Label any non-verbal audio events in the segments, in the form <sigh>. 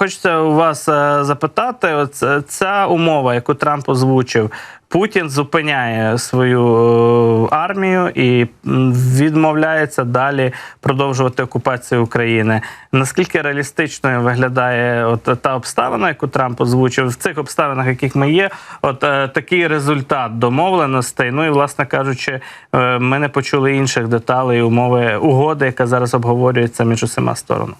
хочеться у вас е, запитати: от е, ця умова, яку Трамп озвучив, Путін зупиняє свою е, армію і відмовляється далі продовжувати окупацію України. Наскільки реалістичною виглядає от та обставина, яку Трамп озвучив в цих обставинах, яких ми є, от такий результат домовленостей. Ну і власне кажучи, ми не почули інших деталей умови угоди, яка зараз обговорюється між усіма сторонами.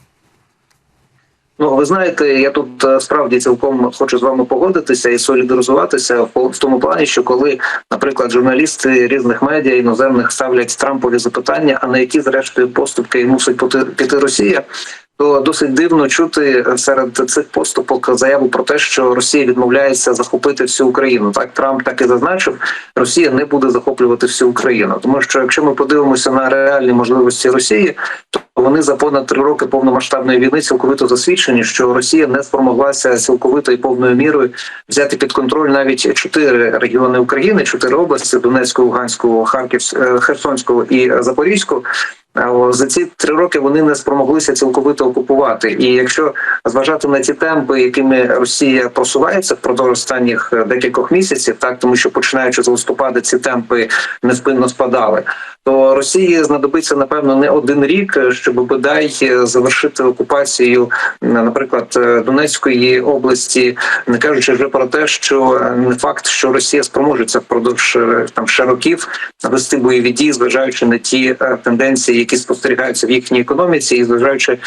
Ну, ви знаєте, я тут е, справді цілком хочу з вами погодитися і солідаризуватися в, тому плані, що коли, наприклад, журналісти різних медіа іноземних ставлять Трампові запитання, а на які зрештою поступки мусить піти Росія. То досить дивно чути серед цих поступок заяву про те, що Росія відмовляється захопити всю Україну. Так Трамп так і зазначив, Росія не буде захоплювати всю Україну. Тому що якщо ми подивимося на реальні можливості Росії, то вони за понад три роки повномасштабної війни цілковито засвідчені, що Росія не спромоглася цілковито і повною мірою взяти під контроль навіть чотири регіони України, чотири області Донецького, Луганську, Харківського, Херсонського і Запорізького. За ці три роки вони не спромоглися цілковито окупувати. І якщо зважати на ті темпи, якими Росія просувається впродовж останніх е, декількох місяців, так тому що починаючи з листопада, ці темпи невпинно спадали. То Росії знадобиться напевно не один рік, е, щоб бодай е, завершити окупацію, наприклад, Донецької області, не кажучи вже про те, що не факт, що Росія спроможеться впродовж там ще років вести бойові дії, зважаючи на ті тенденції, які спостерігаються в їхній економіці, і зважаючи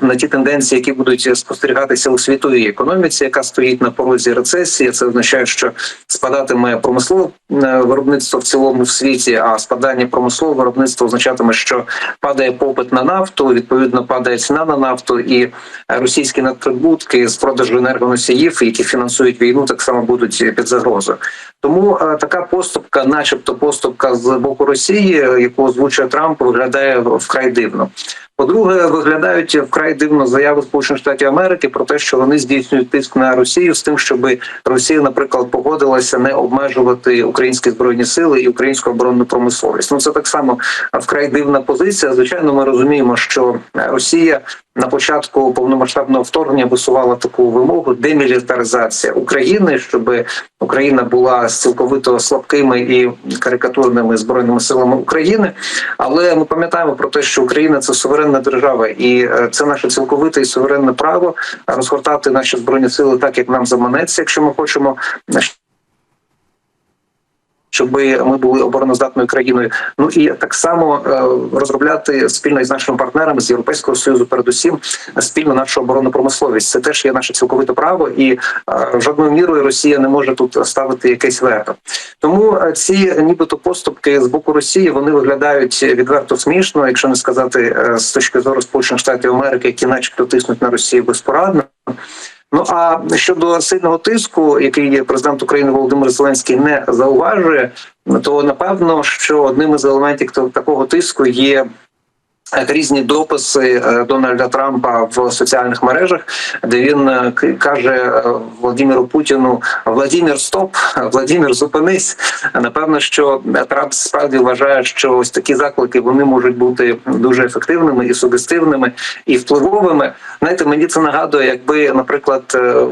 на ті тенденції, які будуть спостерігатися у світовій економіці, яка стоїть на порозі рецесії. Це означає, що спадатиме промислове е, виробництво в цілому в світі, а спадання промислового виробництва означатиме, що падає попит на нафту, відповідно падає ціна на нафту, і російські надприбутки з продажу енергоносіїв, які фінансують війну, так само будуть під загрозою. Тому е, така поступка, начебто, поступка з боку Росії, яку озвучує Трамп, виглядає вкрай дивно. По-друге, виглядають вкрай дивно заяви Сполучених Штатів Америки про те, що вони здійснюють тиск на Росію з тим, щоб Росія, наприклад, погодилася не обмежувати українські збройні сили і українську оборонну промисловість. Ну це так само вкрай дивна позиція. Звичайно, ми розуміємо, що Росія на початку повномасштабного вторгнення висувала таку вимогу демілітаризація України, щоб Україна була цілковито слабкими і карикатурними збройними силами України. Але ми пам'ятаємо про те, що Україна це суверенна держава, і е, це наше цілковите і суверенне право розгортати наші збройні сили так, як нам заманеться, якщо ми хочемо. Щоб ми були обороноздатною країною, ну і так само е, розробляти спільно із нашими партнерами з європейського союзу, передусім спільно нашу оборонну промисловість. Це теж є наше цілковите право, і е, жодною мірою Росія не може тут ставити якесь вето. Тому е, ці нібито поступки з боку Росії вони виглядають відверто смішно, якщо не сказати з точки зору Сполучених Штатів Америки, які, начебто, тиснуть на Росію безпорадно. Ну а щодо сильного тиску, який президент України Володимир Зеленський не зауважує, то напевно, що одним із елементів такого тиску є. Різні дописи е, Дональда Трампа в соціальних мережах, де він е, каже е, Владимиру Путіну: Владимир, стоп, Владимир, зупинись. Напевно, що Трамп справді вважає, що ось такі заклики вони можуть бути дуже ефективними і сугестивними і впливовими. Знаєте, мені це нагадує, якби, наприклад,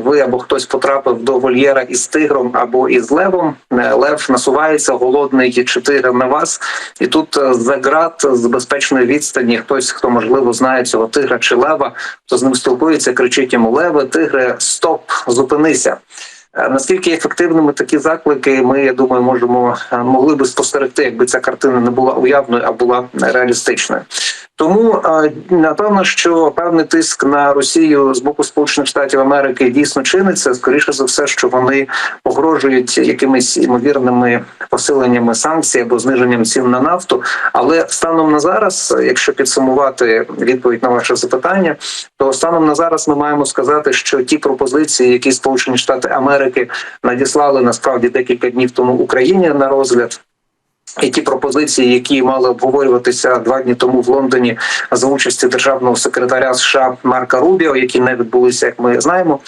ви або хтось потрапив до вольєра із тигром або із левом. Лев насувається, голодний чи тигр на вас, і тут за ґрат з безпечної відстані хтось, хто можливо знає цього тигра чи лева, хто з ним спілкується, кричить йому леве, тигре, стоп, зупинися. Наскільки ефективними такі заклики, ми я думаю, можемо могли би спостерегти, якби ця картина не була уявною, а була реалістичною. Тому напевно, що певний тиск на Росію з боку Сполучених Штатів Америки дійсно чиниться. Скоріше за все, що вони погрожують якимись імовірними посиленнями санкцій або зниженням цін на нафту. Але станом на зараз, якщо підсумувати відповідь на ваше запитання, то станом на зараз ми маємо сказати, що ті пропозиції, які Сполучені Штати Америки надіслали насправді декілька днів тому Україні на розгляд. І ті пропозиції, які мали обговорюватися два дні тому в Лондоні за участі державного секретаря США Марка Рубіо, які не відбулися, як ми знаємо,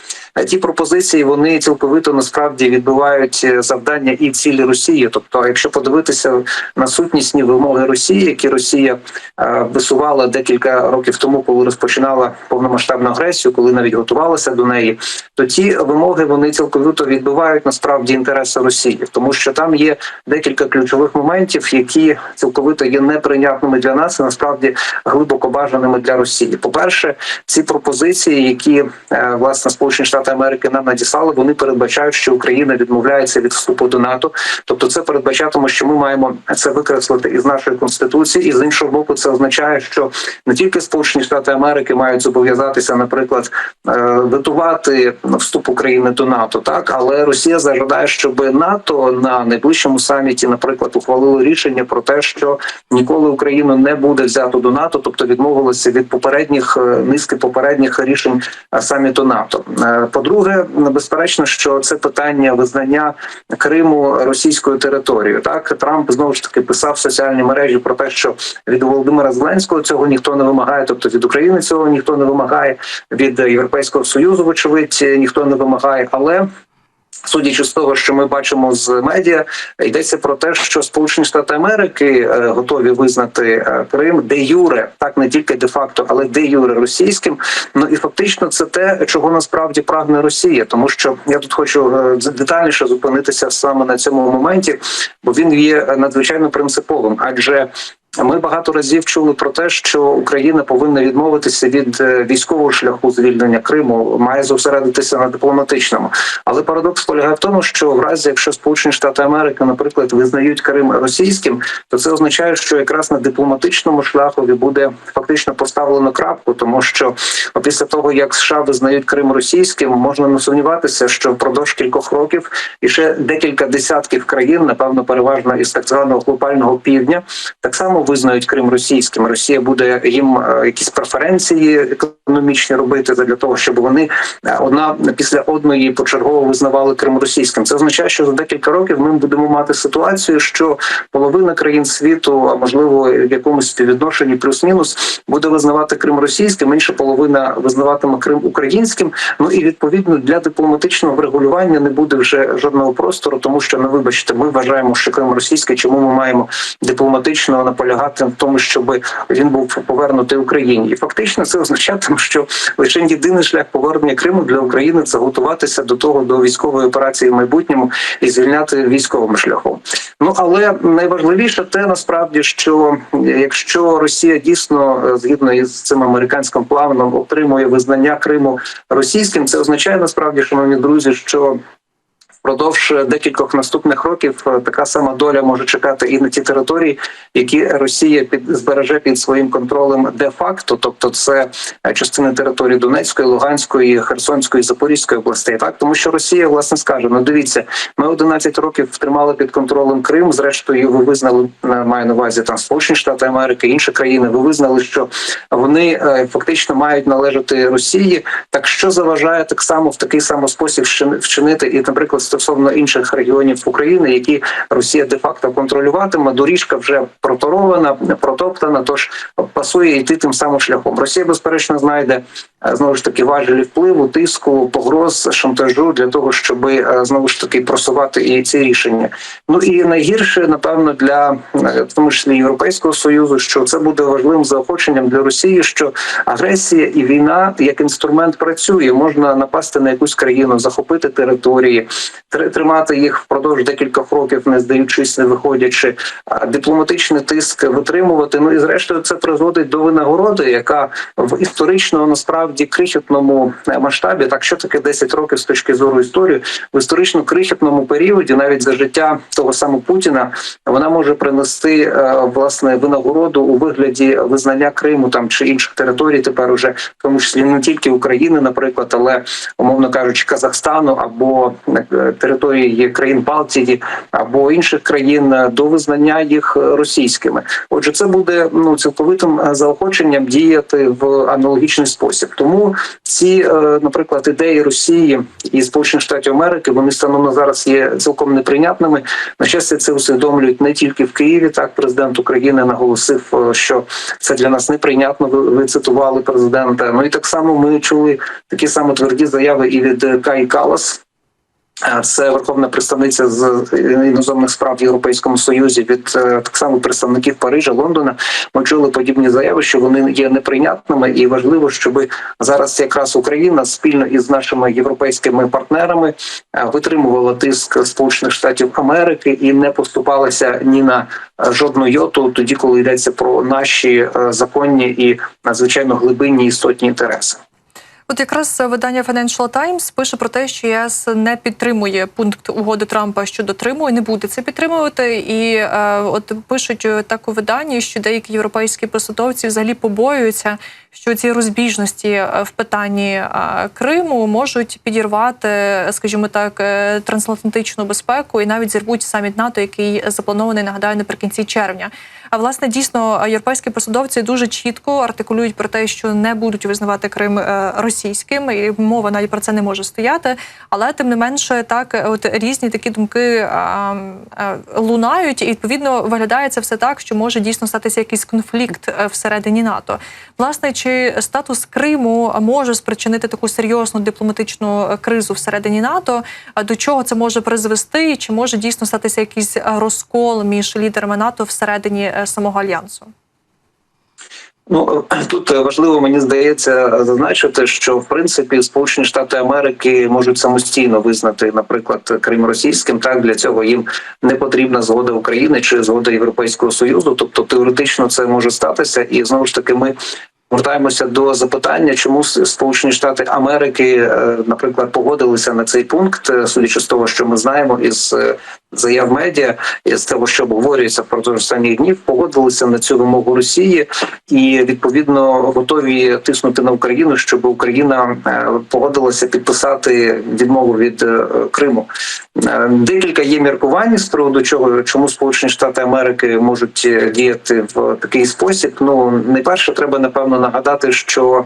ті пропозиції вони цілковито насправді відбивають е, завдання і цілі Росії. Тобто, якщо подивитися на сутнісні вимоги Росії, які Росія е, висувала декілька років тому, коли розпочинала повномасштабну агресію, коли навіть готувалася до неї, то ті вимоги вони цілковито відбивають насправді інтереси Росії, тому що там є декілька ключових моментів, які цілковито є неприйнятними для нас і насправді глибоко бажаними для Росії. По перше, ці пропозиції, які е, власне Сполучені Штати Америки нам надіслали, вони передбачають, що Україна відмовляється від вступу до НАТО. Тобто, це передбачатиме, що ми маємо це викреслити із нашої конституції, і з іншого боку, це означає, що не тільки Сполучені Штати Америки мають зобов'язатися, наприклад, е, ветувати вступ України до НАТО, так але Росія зажадає, щоб НАТО на найближчому саміті, наприклад, ухвалило рішення про те, що ніколи Україну не буде взято до НАТО, тобто відмовилося від попередніх е, низки попередніх рішень е, саміту НАТО. По-друге, безперечно, що це питання визнання Криму російською територією. Так Трамп знову ж таки писав в соціальній мережі про те, що від Володимира Зеленського цього ніхто не вимагає, тобто від України цього ніхто не вимагає, від Європейського союзу, вочевидь, ніхто не вимагає, але. Судячи з того, що ми бачимо з медіа, йдеться про те, що Сполучені Штати Америки е, готові визнати е, Крим де юре, так не тільки де факто, але де юре російським. Ну і фактично це те, чого насправді прагне Росія, тому що я тут хочу е, детальніше зупинитися саме на цьому моменті, бо він є надзвичайно принциповим, адже. Ми багато разів чули про те, що Україна повинна відмовитися від е, військового шляху звільнення Криму, має зосередитися на дипломатичному. Але парадокс полягає в тому, що в разі, якщо Сполучені Штати Америки, наприклад, визнають Крим російським, то це означає, що якраз на дипломатичному шляхові буде фактично поставлено крапку, тому що після того як США визнають Крим російським, можна не сумніватися, що впродовж кількох років і ще декілька десятків країн, напевно, переважно із так званого глобального півдня, так само визнають Крим російським. Росія буде їм е, якісь преференції економічні робити для того, щоб вони е, одна після одної почергово визнавали Крим російським. Це означає, що за декілька років ми будемо мати ситуацію, що половина країн світу, а можливо в якомусь співвідношенні плюс-мінус, буде визнавати Крим російським, інша половина визнаватиме Крим українським. Ну і відповідно для дипломатичного врегулювання не буде вже жодного простору, тому що ну вибачте, ми вважаємо, що Крим російський. Чому ми маємо дипломатично наполягати в тому, щоб він був повернутий Україні? І фактично це означатиме, що лише єдиний шлях повернення Криму для України це готуватися до того до військової операції в майбутньому і звільняти військовим шляхом. Ну але найважливіше те насправді, що якщо Росія дійсно е, згідно із цим американським планом отримує визнання Криму російським, це означає насправді, шановні друзі, що Впродовж декількох наступних років е, така сама доля може чекати і на ті території, які Росія під збереже під своїм контролем де-факто, тобто це е, частини території Донецької, Луганської, Херсонської, Запорізької областей. Так тому що Росія власне скаже: ну дивіться, ми 11 років тримали під контролем Крим. Зрештою, ви визнали е, маю на увазі там Сполучені Штати Америки, інші країни. Ви визнали, що вони е, фактично мають належати Росії. Так що заважає так само в такий самий спосіб вчини- вчинити і, наприклад, стосовно інших регіонів України, які Росія де-факто контролюватиме, доріжка вже проторована, протоптана. Тож пасує йти тим самим шляхом. Росія безперечно знайде знову ж таки важелі впливу, тиску, погроз, шантажу для того, щоб е, знову ж таки просувати і ці рішення. Ну і найгірше, напевно, для е, в тому числі Європейського союзу, що це буде важливим заохоченням для Росії, що агресія і війна як інструмент працює. Можна напасти на якусь країну, захопити території, тримати їх впродовж декількох років, не здаючись, не виходячи, а дипломатичний тиск витримувати. Ну і зрештою це призводить до винагороди, яка в історично насправді крихітному е, масштабі, так що таке 10 років з точки зору історії, в історично крихітному періоді, навіть за життя того самого Путіна, вона може принести е, власне винагороду у вигляді визнання Криму там чи інших територій. Тепер уже в тому числі не тільки України, наприклад, але умовно кажучи, Казахстану або е, території країн Балтії або інших країн до визнання їх російськими. Отже, це буде ну цілковитим заохоченням діяти в аналогічний спосіб. Тому ці, е, наприклад, ідеї Росії і Сполучених Штатів Америки вони станом на зараз є цілком неприйнятними. На щастя, це усвідомлюють не тільки в Києві. Так, президент України наголосив, е, що це для нас неприйнятно. Ви, цитували президента. Ну і так само ми чули такі саме тверді заяви і від Каї Калас. Е, Це верховна представниця з іноземних справ в Європейському Союзі від е, так само представників Парижа, Лондона. Ми чули подібні заяви, що вони є неприйнятними, і важливо, щоб зараз якраз Україна спільно із нашими європейськими партнерами е, витримувала тиск Сполучених Штатів Америки і не поступалася ні на е, жодну йоту, тоді коли йдеться про наші е, законні і надзвичайно глибинні істотні інтереси. От якраз видання Financial Times пише про те, що ЄС не підтримує пункт угоди Трампа щодо Триму і не буде це підтримувати. І е, от пишуть так у виданні, що деякі європейські посадовці взагалі побоюються, що ці розбіжності е, в питанні е, Криму можуть підірвати, скажімо так, е, трансатлантичну безпеку і навіть зірвуть саміт НАТО, який запланований, нагадаю, наприкінці червня. А власне дійсно європейські посадовці дуже чітко артикулюють про те, що не будуть визнавати Крим е, російським, і мова навіть про це не може стояти. Але тим не менше, так от різні такі думки а, а, лунають, і відповідно виглядає це все так, що може дійсно статися якийсь конфлікт е, всередині НАТО. Власне, чи статус Криму може спричинити таку серйозну дипломатичну кризу всередині НАТО? До чого це може призвести? Чи може дійсно статися якийсь розкол між лідерами НАТО всередині е, самого альянсу? Ну <clears throat> тут важливо мені здається зазначити, що в принципі Сполучені Штати Америки можуть самостійно визнати, наприклад, Крим російським. Так для цього їм не потрібна згода України чи згода Європейського союзу. Тобто теоретично це може статися, і знову ж таки ми. Вертаємося до запитання, чому Сполучені Штати Америки, е, наприклад, погодилися на цей пункт, е, судячи з того, що ми знаємо із е, заяв медіа, із того, що обговорюється впродовж останніх днів, погодилися на цю вимогу Росії і відповідно готові тиснути на Україну, щоб Україна погодилася підписати відмову від Криму. Декілька є міркувань з приводу чого, чому Сполучені Штати Америки можуть діяти в такий спосіб. Ну найперше, треба напевно нагадати, що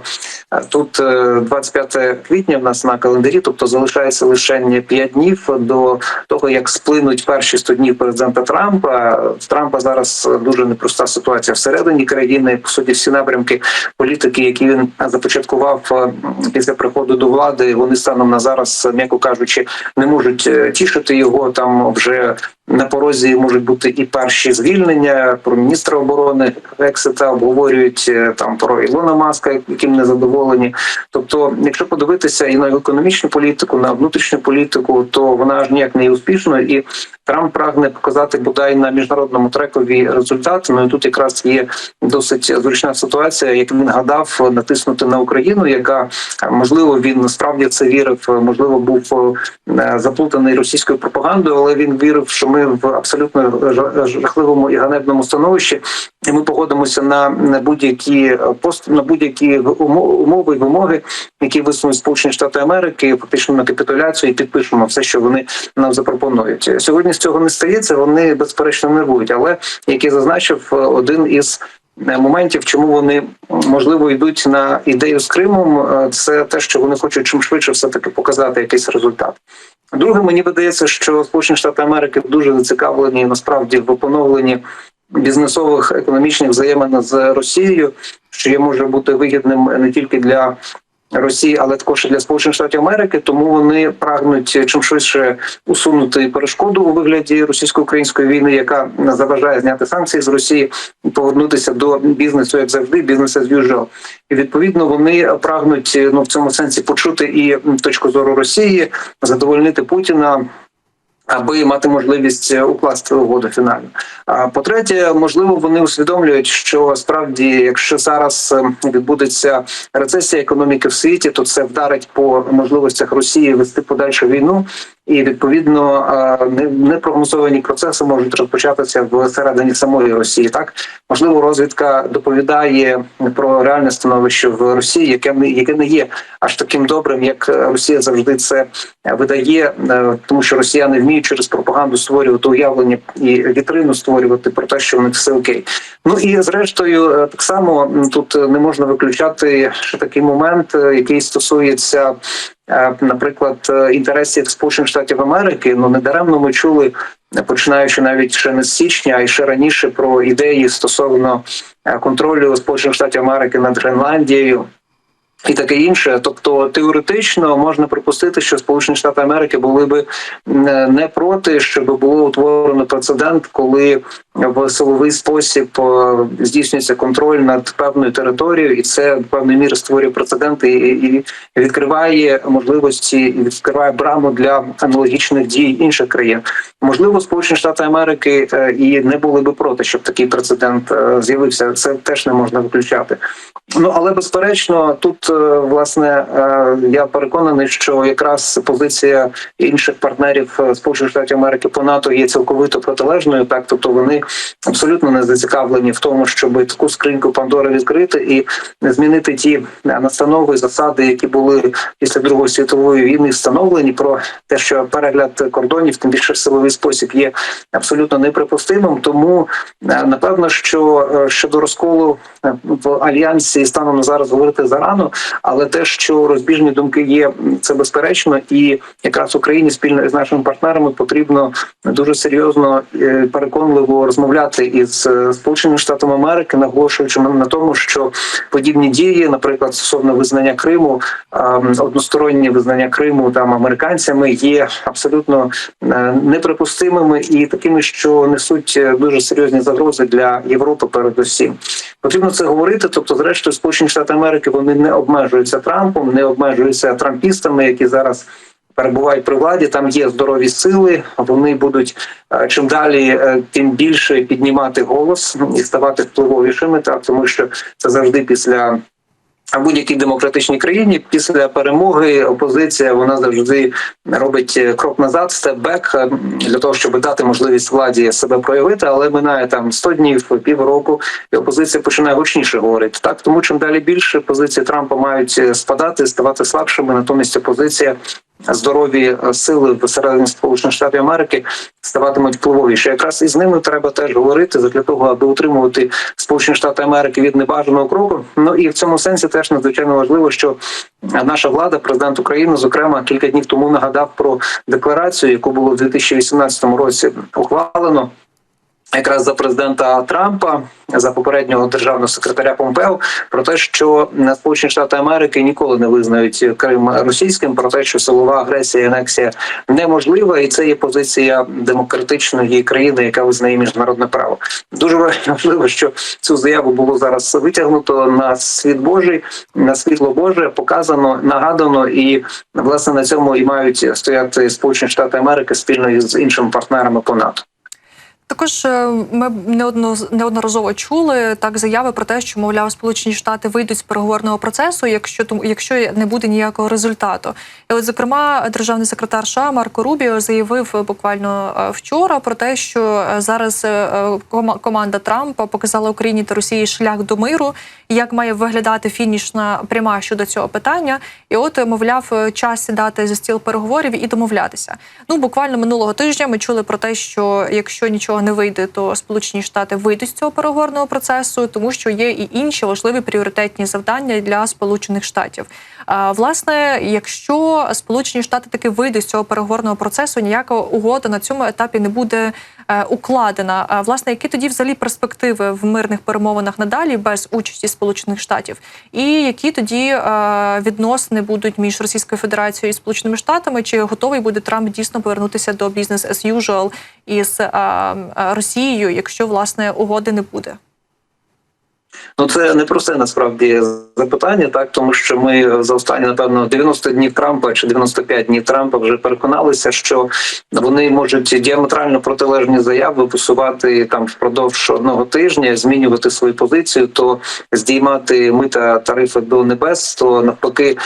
тут 25 квітня в нас на календарі, тобто залишається лише 5 днів до того, як сплинуть перші 100 днів президента Трампа. В Трампа зараз дуже непроста ситуація всередині країни. По суті, всі напрямки політики, які він започаткував після приходу до влади, вони станом на зараз, м'яко кажучи, не можуть тішити його там вже. На порозі можуть бути і перші звільнення про міністра оборони Ексита обговорюють там про Ілона Маска, яким не задоволені. Тобто, якщо подивитися і на економічну політику, на внутрішню політику, то вона ж ніяк не є успішною і. Трамп прагне показати бодай на міжнародному трекові результат. Ну і тут якраз є досить зручна ситуація, як він гадав, натиснути на Україну, яка можливо він справді це вірив, можливо, був заплутаний російською пропагандою, але він вірив, що ми в абсолютно жахливому і ганебному становищі, і ми погодимося на будь-які пост на будь-які умови і вимоги, які висунуть Сполучені Штати Америки, фактично на капітуляцію і підпишемо все, що вони нам запропонують сьогодні. З цього не стається, вони безперечно нервують. Але як я зазначив, один із моментів, чому вони можливо йдуть на ідею з Кримом, це те, що вони хочуть чим швидше все таки показати якийсь результат. Друге, мені видається, що Сполучені Штати Америки дуже зацікавлені насправді в поновленні бізнесових економічних взаємин з Росією, що є може бути вигідним не тільки для Росії, але також і для Сполучених Штатів Америки, тому вони прагнуть чим швидше усунути перешкоду у вигляді російсько-української війни, яка заважає зняти санкції з Росії повернутися до бізнесу, як завжди, бізнес as usual. І відповідно вони прагнуть ну в цьому сенсі почути і точку зору Росії, задовольнити Путіна. Аби мати можливість укласти угоду фінально. А по-третє, можливо, вони усвідомлюють, що справді, якщо зараз відбудеться рецесія економіки в світі, то це вдарить по можливостях Росії вести подальшу війну. І відповідно е, не- непрогнозовані процеси можуть розпочатися всередині самої Росії. Так можливо, розвідка доповідає про реальне становище в Росії, яке не яке не є аж таким добрим, як Росія завжди це видає, е, тому що росіяни вміють через пропаганду створювати уявлення і вітрину створювати про те, що в них все окей. Ну і зрештою, е, так само тут не можна виключати ще такий момент, який стосується. Наприклад, е, інтересів Сполучених Штатів Америки, ну недаремно ми чули, починаючи навіть ще не з січня, а й ще раніше про ідеї стосовно е, контролю Сполучених Штатів Америки над Гренландією, і таке інше. Тобто теоретично можна припустити, що Сполучені Штати Америки були би не проти, щоб було утворено прецедент, коли в силовий спосіб е, здійснюється контроль над певною територією, і це в певній мірі створює прецеденти і, відкриває можливості і відкриває браму для аналогічних дій інших країн. Можливо, Сполучені Штати Америки е, і не були би проти, щоб такий прецедент е, з'явився. Це теж не можна виключати. Ну але безперечно, тут власне я переконаний, що якраз позиція інших партнерів Сполучених Штатів Америки по НАТО є цілковито протилежною. Так, тобто вони абсолютно не зацікавлені в тому, щоб таку скриньку Пандори відкрити і змінити ті е, настанови, засади, які були після Другої світової війни встановлені про те, що перегляд кордонів, тим більше силовий спосіб, є абсолютно неприпустимим. Тому е, напевно, що е, щодо розколу в альянсі станом на зараз говорити зарано, але те, що розбіжні думки є, це безперечно, і якраз Україні спільно з нашими партнерами потрібно дуже серйозно переконливо розмовляти із е, Сполученими Штатами Америки, наголошуючи на тому, що подібні дії, наприклад, стосовно визнання Криму, ем, одностороннє визнання Криму там американцями є абсолютно е, неприпустимими і такими, що несуть е, дуже серйозні загрози для Європи, передусім. Потрібно це говорити. Тобто, зрештою, Сполучені Штати Америки вони не обмежуються Трампом, не обмежуються трампістами, які зараз. Перебувають при владі, там є здорові сили. Вони будуть е, чим далі, е, тим більше піднімати голос і ставати впливовішими, так тому що це завжди після будь-якій демократичній країні після перемоги опозиція вона завжди робить е, крок назад, степ-бек, для того, щоб дати можливість владі себе проявити, але минає там 100 днів, півроку, і опозиція починає гучніше говорити. Так тому чим далі більше позиції Трампа мають спадати, ставати слабшими. Натомість опозиція. Здорові е, сили всередині Сполучених Штатів Америки ставатимуть впливовіші. Якраз із ними треба теж говорити для того, аби утримувати Сполучені Штати Америки від небажаного кроку. Ну і в цьому сенсі теж надзвичайно важливо, що наша влада, президент України, зокрема, кілька днів тому нагадав про декларацію, яку було в 2018 році ухвалено. Якраз за президента Трампа, за попереднього державного секретаря Помпео, про те, що Сполучені Штати Америки ніколи не визнають Крим російським, про те, що силова агресія і анексія неможлива, і це є позиція демократичної країни, яка визнає міжнародне право. Дуже важливо, що цю заяву було зараз витягнуто на світ Божий, на світло Боже, показано, нагадано, і власне на цьому і мають стояти Сполучені Штати Америки спільно із іншими партнерами по НАТО. Також е, ми неодно неодноразово чули так заяви про те, що мовляв Сполучені Штати вийдуть з переговорного процесу, якщо тому, якщо не буде ніякого результату. І от зокрема, державний секретар США Марко Рубіо заявив буквально е, вчора про те, що е, зараз команда Трампа показала Україні та Росії шлях до миру, як має виглядати фінішна пряма щодо цього питання. І от мовляв, час сідати за стіл переговорів і домовлятися. Ну буквально минулого тижня ми чули про те, що якщо нічого не вийде, то Сполучені Штати вийдуть з цього переговорного процесу, тому що є і інші важливі пріоритетні завдання для Сполучених Штатів. А, власне, якщо Сполучені Штати таки вийдуть з цього переговорного процесу, ніяка угода на цьому етапі не буде укладена. Власне, які тоді взагалі перспективи в мирних перемовинах надалі без участі Сполучених Штатів, і які тоді е, відносини будуть між Російською Федерацією і Сполученими Штатами? Чи готовий буде Трамп дійсно повернутися до бізнес as usual із е, е, Росією, якщо власне угоди не буде? Ну це не просте насправді запитання, так тому що ми за останні напевно 90 днів Трампа чи 95 днів Трампа вже переконалися, що вони можуть діаметрально протилежні заяви висувати там впродовж одного тижня, змінювати свою позицію, то здіймати мита тарифи до небес, то навпаки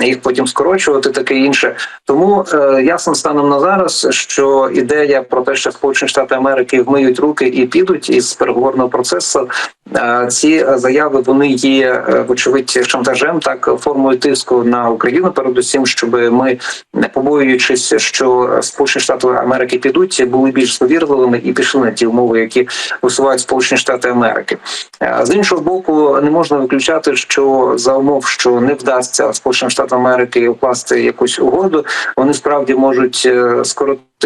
їх потім скорочувати, таке інше. Тому е, ясно станом на зараз, що ідея про те, що Сполучені Штати Америки вмиють руки і підуть із переговорного процесу. Е, Ці заяви вони є е, вочевидь шантажем, так формою тиску на Україну, передусім, щоб ми, не побоюючись, що Сполучені Штати Америки підуть, були більш довірливими і пішли на ті умови, які висувають Сполучені Штати Америки. Е, З іншого боку, не можна виключати, що за умов, що не вдасться Сполученим Штатам Америки укласти якусь угоду, вони справді можуть е,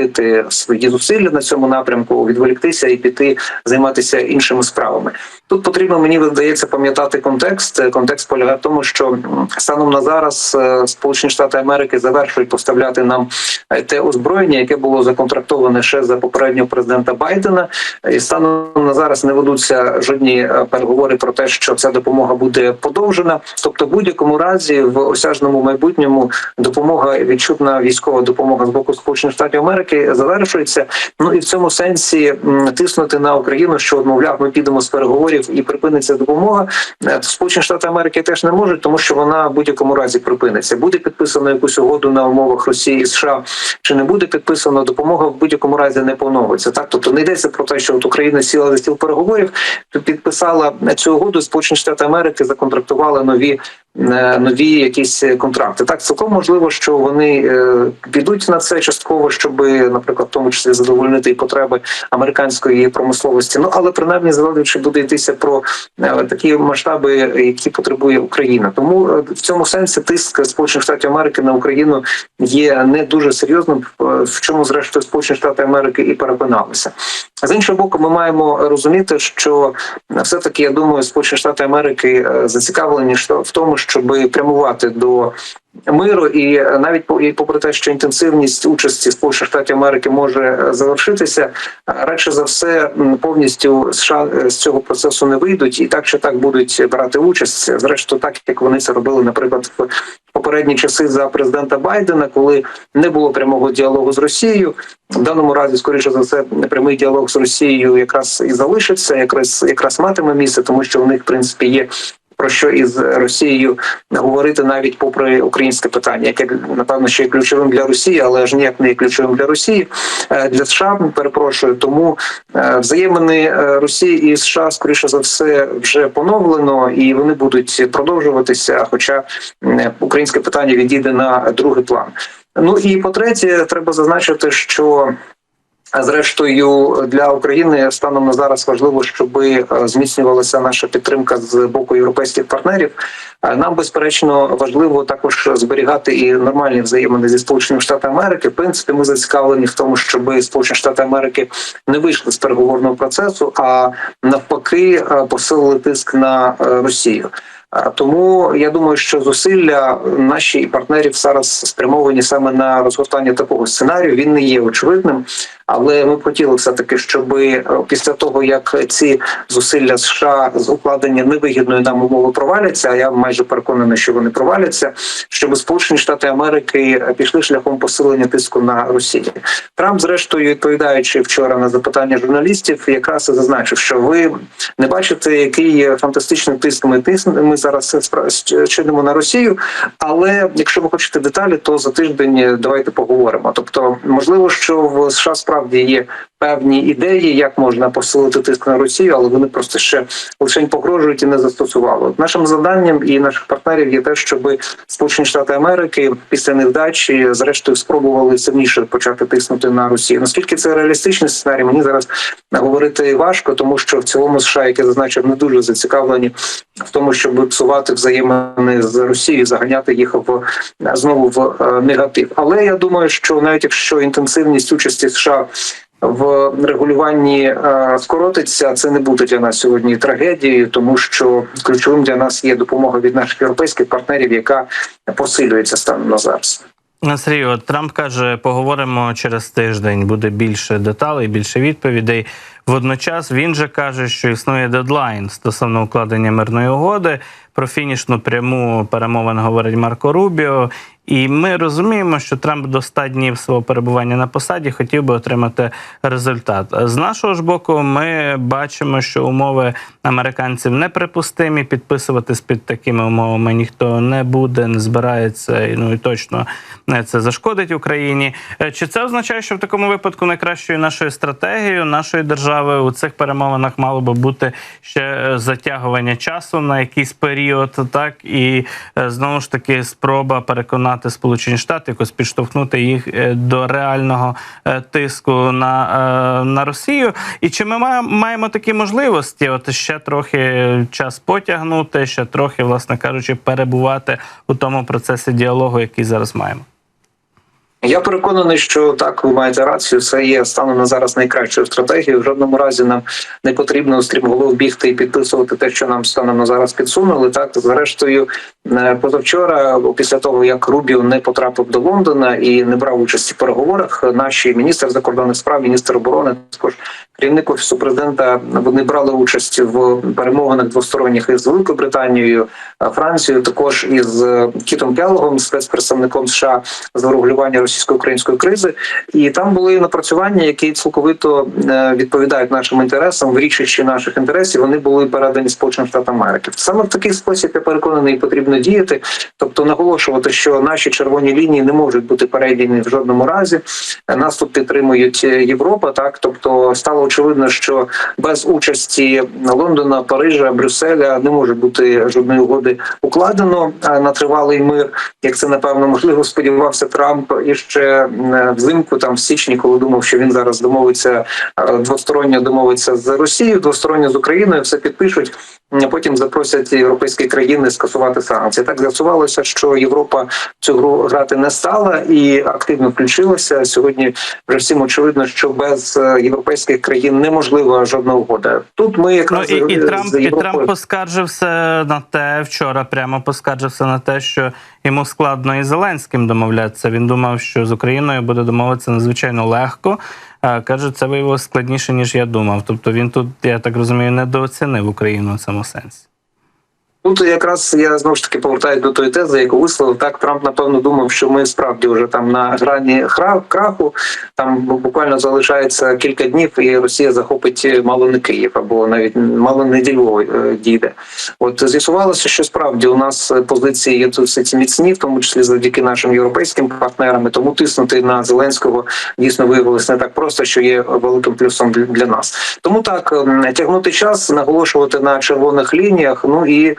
скоротити свої зусилля на цьому напрямку, відволіктися і піти займатися іншими справами. Тут потрібно мені видається пам'ятати контекст. Контекст полягає в тому, що станом на зараз е, Сполучені Штати Америки завершують поставляти нам е, те озброєння, яке було законтрактоване ще за попереднього президента Байдена. І станом на зараз не ведуться жодні е, переговори про те, що ця допомога буде подовжена. Тобто, в будь-якому разі, в осяжному майбутньому допомога відчутна військова допомога з боку Сполучених Штатів Америки завершується. Ну і в цьому сенсі тиснути на Україну, що мовляв, ми підемо з переговорів і припиниться допомога. е, Сполучені Штати Америки теж не можуть, тому що вона в будь-якому разі припиниться. Буде підписано якусь угоду на умовах Росії і США, чи не буде підписано, допомога в будь-якому разі не поновиться. Так, тобто не йдеться про те, що от Україна сіла за стіл переговорів, підписала цю угоду. Сполучені Штати Америки законтрактували нові. Е, Нові якісь контракти так цілком можливо, що вони е, підуть на це частково, щоб, наприклад, в тому числі задовольнити і потреби американської промисловості. Ну але принаймні згодом, чи буде йтися про е, такі масштаби, які потребує Україна. Тому е, в цьому сенсі тиск Сполучених Штатів Америки на Україну є не дуже серйозним, е, в чому зрештою Сполучені Штати Америки і переконалися. З іншого боку, ми маємо розуміти, що все таки я думаю, Сполучені Штати Америки е, зацікавлені в тому, щоб прямувати до миру, і навіть попри те, що інтенсивність участі Сполучених Штатів Америки може завершитися, радше за все повністю США е, з цього процесу не вийдуть і так чи так будуть брати участь. Зрештою, так як вони це робили, наприклад, в попередні часи за президента Байдена, коли не було прямого діалогу з Росією. В даному разі, скоріше за все, прямий діалог з Росією якраз і залишиться, якраз якраз матиме місце, тому що в них в принципі є. Про що із Росією говорити навіть попри українське питання, яке напевно ще є ключовим для Росії, але ж ніяк не є ключовим для Росії Е, для США. Перепрошую, тому е, взаємини е, Росії і США скоріше за все вже поновлено, і вони будуть продовжуватися. Хоча українське питання відійде на другий план. Ну і по третє, треба зазначити, що зрештою для України станом на зараз важливо, щоб е, зміцнювалася наша підтримка з боку європейських партнерів. Нам безперечно важливо також зберігати і нормальні взаємини зі сполученими штатами Америки. В принципі, ми зацікавлені в тому, щоб Сполучені Штати Америки не вийшли з переговорного процесу, а навпаки е, посилили тиск на е, Росію. Тому я думаю, що зусилля наші і партнерів зараз спрямовані саме на розгортання такого сценарію. Він не є очевидним, але ми хотіли все таки, щоб е, після того як ці зусилля США з укладення невигідної нам умови проваляться, а я майже переконаний, що вони проваляться, щоб Сполучені Штати Америки пішли шляхом посилення тиску на Росію. Трамп, зрештою, відповідаючи вчора на запитання журналістів, якраз і зазначив, що ви не бачите, який фантастичний тиск ми тиснемо. Ми зараз чинимо на Росію. Але якщо ви хочете деталі, то за тиждень давайте поговоримо. Тобто, можливо, що в США справді є певні ідеї, як можна посилити тиск на Росію, але вони просто ще лише погрожують і не застосували. От нашим завданням і наших партнерів є те, щоб Сполучені Штати Америки після невдачі, зрештою, спробували сильніше почати тиснути на Росію. Наскільки це реалістичний сценарій, мені зараз говорити важко, тому що в цілому США, як я зазначив, не дуже зацікавлені в тому, щоб псувати взаємини з Росією, заганяти їх в знову в е, негатив. Але я думаю, що навіть якщо інтенсивність участі США в регулюванні е, скоротиться, це не буде для нас сьогодні трагедією, тому що ключовим для нас є допомога від наших європейських партнерів, яка посилюється станом на зараз. Сергій, от Трамп каже, поговоримо через тиждень. Буде більше деталей, більше відповідей. Водночас він же каже, що існує дедлайн стосовно укладення мирної угоди. Про фінішну пряму перемовин говорить Марко Рубіо. І ми розуміємо, що Трамп до 100 днів свого перебування на посаді хотів би отримати результат. З нашого ж боку, ми бачимо, що умови американців неприпустимі. Підписуватись під такими умовами ніхто не буде, не збирається. Ну і точно це зашкодить Україні. Е, Чи це означає, що в такому випадку найкращою нашою стратегією нашої держави у цих перемовинах мало би бути ще е, затягування часу на якийсь період, так і е, знову ж таки спроба переконати Сполучені Штати якось підштовхнути їх е, до реального е, тиску на, е, на Росію. І чи ми ма- маємо такі можливості? От ще трохи час потягнути, ще трохи, власне кажучи, перебувати у тому процесі діалогу, який зараз маємо. Я переконаний, що так ви маєте рацію. Це є станом на зараз найкращою стратегією. В жодному разі нам не потрібно стрімголов бігти і підписувати те, що нам станом на зараз підсунули. Так зрештою, е, позавчора, після того як Рубіо не потрапив до Лондона і не брав участі в переговорах, наші міністр закордонних справ, міністр оборони, також керівник офісу президента, вони брали участь в перемовинах двосторонніх із Великою Британією, е, Францією, також із е, Кітом Келлогом, спецпредставником США з врегулювання російсько-української кризи. І там були напрацювання, які цілковито е, відповідають нашим інтересам, вирішуючи наших інтересів, вони були передані Сполученим Штатам Америки. Саме в такий спосіб я переконаний, потрібно діяти, тобто наголошувати, що наші червоні лінії не можуть бути перейдені в жодному разі. Нас тут підтримують е, Європа. Так, тобто стало очевидно, що без участі Лондона, Парижа, Брюсселя не може бути жодної угоди укладено е, на тривалий мир. Як це напевно можливо сподівався Трамп і ще взимку, там в січні, коли думав, що він зараз домовиться е, двосторонньо домовиться з Росією, двосторонньо з Україною, все підпишуть. Потім запросять європейські країни скасувати санкції. Так з'ясувалося, що Європа цю гру грати не стала і активно включилася. Сьогодні вже всім очевидно, що без е, європейських країн неможлива жодна угода. Тут ми Ну якраз і, і з Трамп і Трамп поскаржився на те вчора. Прямо поскаржився на те, що йому складно із Зеленським домовлятися. Він думав, що з Україною буде домовитися надзвичайно легко. Каже, це виявилося складніше ніж я думав. Тобто він тут, я так розумію, недооцінив Україну в цьому сенсі. Тут якраз я знову ж таки повертаюся до тої тези, яку висловив. Так Трамп напевно думав, що ми справді вже там на грані краху. Там буквально залишається кілька днів, і Росія захопить мало не Київ або навіть мало не Львов е, дійде. От з'ясувалося, що справді у нас позиції є досить міцні, в тому числі завдяки нашим європейським партнерам. Тому тиснути на Зеленського дійсно виявилось не так просто, що є великим плюсом для- нас. Тому так тягнути час, наголошувати на червоних лініях. Ну і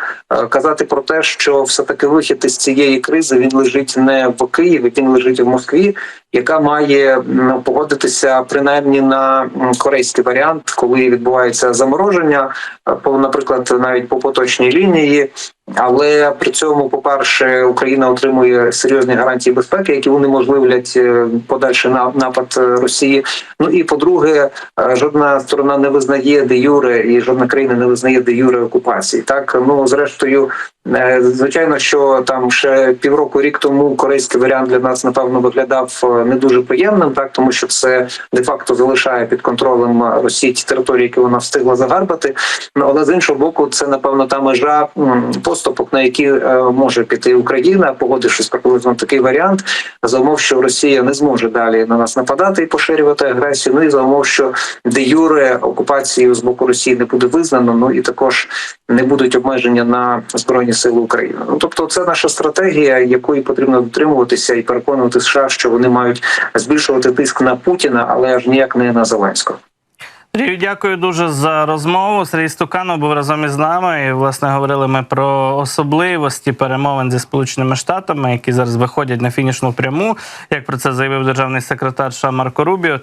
казати про те, що все таки вихід із цієї кризи він лежить не в Києві, він лежить в Москві, яка має погодитися принаймні на корейський варіант, коли відбувається замороження, е, по наприклад, навіть по поточній лінії. Але при цьому, по-перше, Україна отримує серйозні гарантії безпеки, які унеможливлять е, подальший на- напад е, Росії. Ну і по-друге, жодна сторона не визнає де юре, і жодна країна не визнає де юре окупації. Так ну зрештою, звичайно, що там ще півроку рік тому корейський варіант для нас напевно виглядав не дуже приємним, так тому що це де факто залишає під контролем Росії ті території, які вона встигла загарбати. Ну але з іншого боку, це напевно та межа поступок, на які е, може піти Україна, погодившись приблизно такий варіант, за умов, що Росія не зможе далі на нас нападати і поширювати агресію. Ну і за умов, що де юре окупацію з боку Росії не буде визнано. Ну і також не будуть обмеження на збройні сили України. Ну тобто, це наша стратегія, якої потрібно дотримуватися і переконувати США, що вони мають збільшувати тиск на Путіна, але аж ніяк не на Зеленського. Сергію, дякую дуже за розмову. Сергій Стуканов був разом із нами. І, власне, говорили ми про особливості перемовин зі Сполученими Штатами, які зараз виходять на фінішну пряму. Як про це заявив державний секретар США Марко Рубіо.